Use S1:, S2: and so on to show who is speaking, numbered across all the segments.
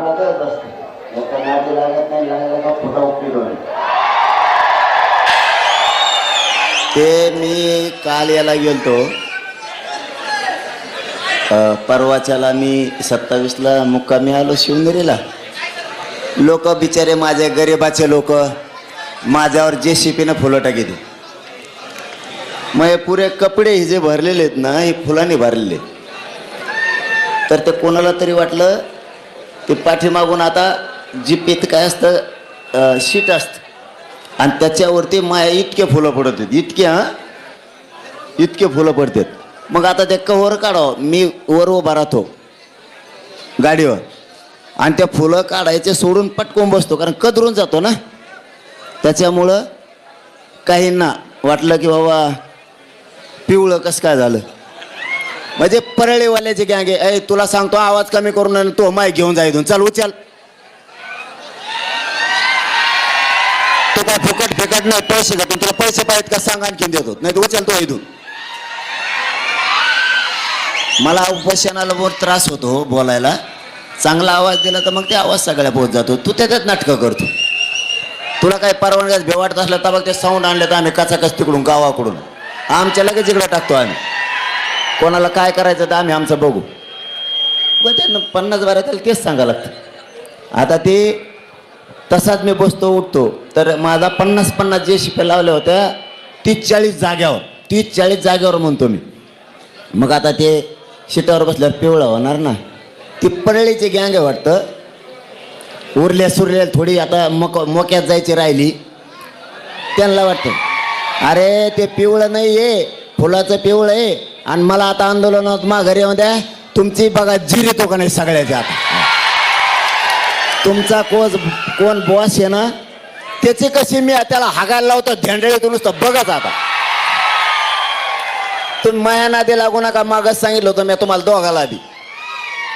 S1: असते. नादी लागत नाही का उपयोग होईल.
S2: ते मी काल याला गेलतो. परवाच्याला मी सत्तावीसला मुक्कामी आलो शिवनेरीला. लोक बिचारे माझे गरिबाचे लोक माझ्यावर जे शिपीनं फुलं टाकीते मग हे पुरे कपडे हे जे भरलेले आहेत ना हे फुलांनी भरलेले. तर ते कोणाला तरी वाटलं ते पाठीमागून आता जिप्पीत काय असतं शीट असतं. आणि त्याच्यावरती माया इतके फुलं पडत आहेत इतके हां? इतके फुलं पडतात. मग आता ते कव्हर काढावं. मी वर उभा राहतो गाडीवर. आणि त्या फुलं काढायचे सोडून पटकून बसतो कारण कदरून जातो ना. त्याच्यामुळं काहींना वाटलं की बाबा पिवळं कसं काय झालं? म्हणजे परळीवाल्याचे गँगे अय तुला सांगतो आवाज कमी करून तो माय घेऊन जा इथून. चल उचल. तो काय फुकट फिकट नाही पैसे देतो. तुला पैसे पाहिजेत का सांग आणखीन देतो. नाही तर उचल तो इथून. मला उपोषणाला बहुत त्रास होतो हो बोलायला. चांगला आवाज दिला तर मग ते आवाज सगळ्या पोहोच जातो. तू त्याच्यात नाटकं करतो. तुला काय परवानग्यास भेवाटत असलं तर मग ते साऊंड आणले तर आम्ही कचाकच तिकडून गावाकडून. आमच्या लगेच इकडे टाकतो आम्ही. कोणाला काय करायचं तर आम्ही आमचं बघू. व त्यांना पन्नास बारा त्याला तेच सांगा लागतं. आता ते तसाच मी बसतो उठतो. तर माझा पन्नास पन्नास जे शिप्या लावल्या होत्या तीस चाळीस जाग्यावर तीस चाळीस जाग्यावर म्हणतो मी. मग आता ते शिटावर बसल्यावर पिवळं होणार ना. ती परळीची गँग आहे वाटतं. उरल्या सुरल्या थोडी आता मक मोक्यात जायची राहिली. त्यांना वाटतं अरे ते पिवळं नाही आहे फुलाचं पिवळं आहे. आणि मला आता आंदोलनात माघारी येऊन द्या तुमची बघा जिरितो का नाही सगळ्याच्या तुमचा कोच कोण बॉस आहे ना त्याची कशी मी त्याला हागायला लावतो झेंडळीतून नुसतं बघाच आता. तुम्ही माया नादी लागू नका मागच सांगितलं होतं मी तुम्हाला दोघाला आधी.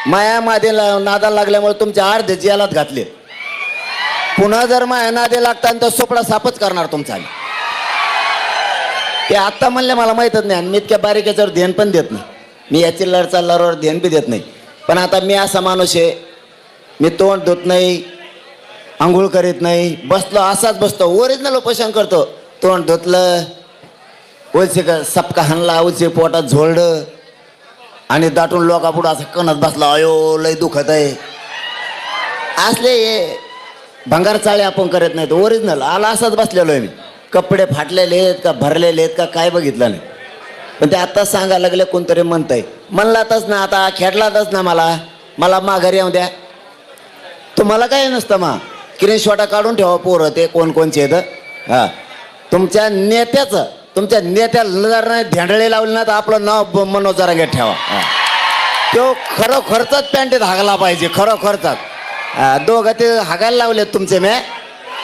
S2: माया मादी ला- नादाला लागल्यामुळे तुमच्या अर्धे जेलात घातले. पुन्हा जर माया नादी लागता तर सोपडा सापच करणार तुमचा. ते आत्ता म्हणले मला माहीतच नाही आणि मी इतक्या बारीक याच्यावर ध्यान पण देत नाही. मी याची लढचा चालल्यावर ध्यान बी देत नाही. पण आता मी असा माणूस आहे मी तोंड धुत नाही आंघोळ करीत नाही बसलो असाच बसतो ओरिजिनल उपोषण करतो. तोंड धुतलं ओलसे का सपका हाणला उलसे पोटात झोळलं आणि दाटून लोकापुढं असं कणत बसला अयो लय दुखत आहे. असले हे भंगार चाळे आपण करत नाहीत ओरिजिनल आला असाच बसलेलो आहे मी. कपडे फाटलेले आहेत का भरलेले आहेत का काय बघितलं नाही. पण ते आत्ताच सांगा लागले कोणतरी म्हणतंय. म्हणलातच ना आता खेळलातच ना मला. मला माघारी येऊ द्या. तुम्हाला काय नसतं मा? स्क्रीनशॉटा काढून ठेवा पोरं ते कोण कोणचे आहेत. हां. तुमच्या नेत्याचं तुमच्या नेत्याला जर धेंडळे लावले ना तर आपलं नाव ब- मनोज जरांगे ठेवा. तो खरोखरचाच पॅन्टीत हागला पाहिजे खरोखरचाच दोघं ते हागायला लावलेत तुमचे मॅ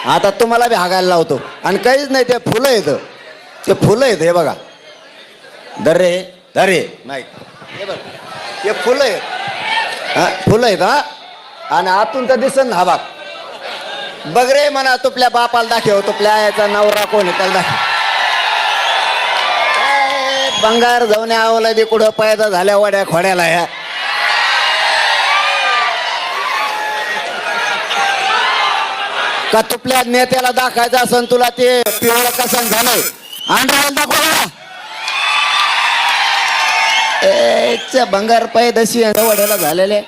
S2: आता तुम्हाला बी हागायला लावतो. आणि काहीच नाही ते फुलं येतं ते फुलं येतं हे बघा. दरे दरे नाही. हे बघ. हे फुलं आहेत. हा फुलं आहेत हा. आणि आतून तर दिसन ना हा बाग बघ रे म्हणा तुपल्या बापाला दाखव तुपल्या आयाचा नवरा कोण आहे त्याला दाखव. बंगार जाऊन आवला दे कुठं पायदा झाल्या वड्या खोड्याला ह्या का तुपल्या नेत्याला दाखायचं असन तुला ते? पिवळं कसं झालंय अंड्राला दाखवा भंगार पाय दशी वड्याला झालेले.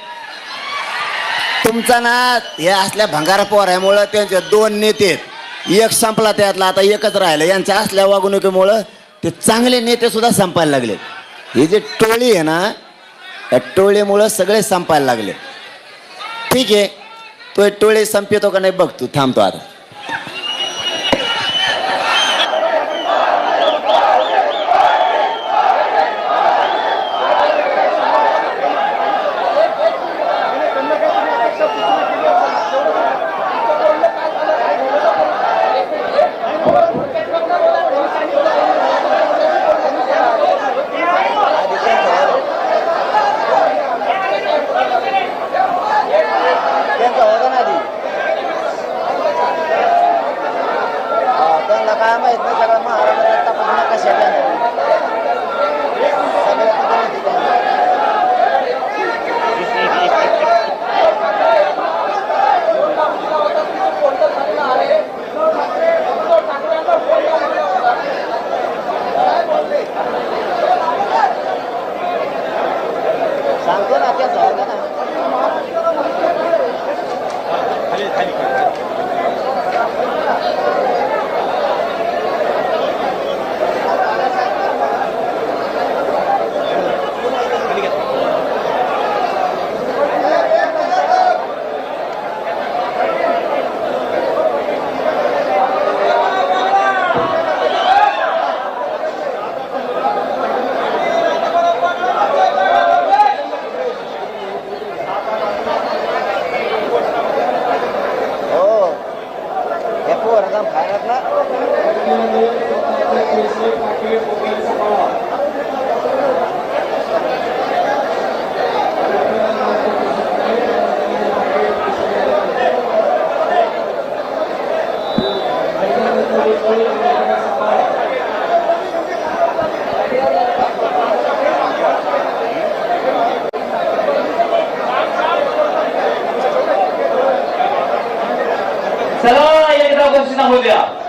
S2: तुमचा ना हे असल्या भंगार पोऱ्यामुळं त्यांचे दोन नेते एक संपला त्यातला आता एकच राहिलं. यांच्या असल्या वागणुकीमुळं ते चांगले नेते सुद्धा संपायला लागले. ही जी टोळी आहे ना त्या टोळीमुळं सगळे संपायला लागले. ठीक आहे. तो टोळे संपतो का नाही बघ तू थांबतो आता
S3: चला द्या.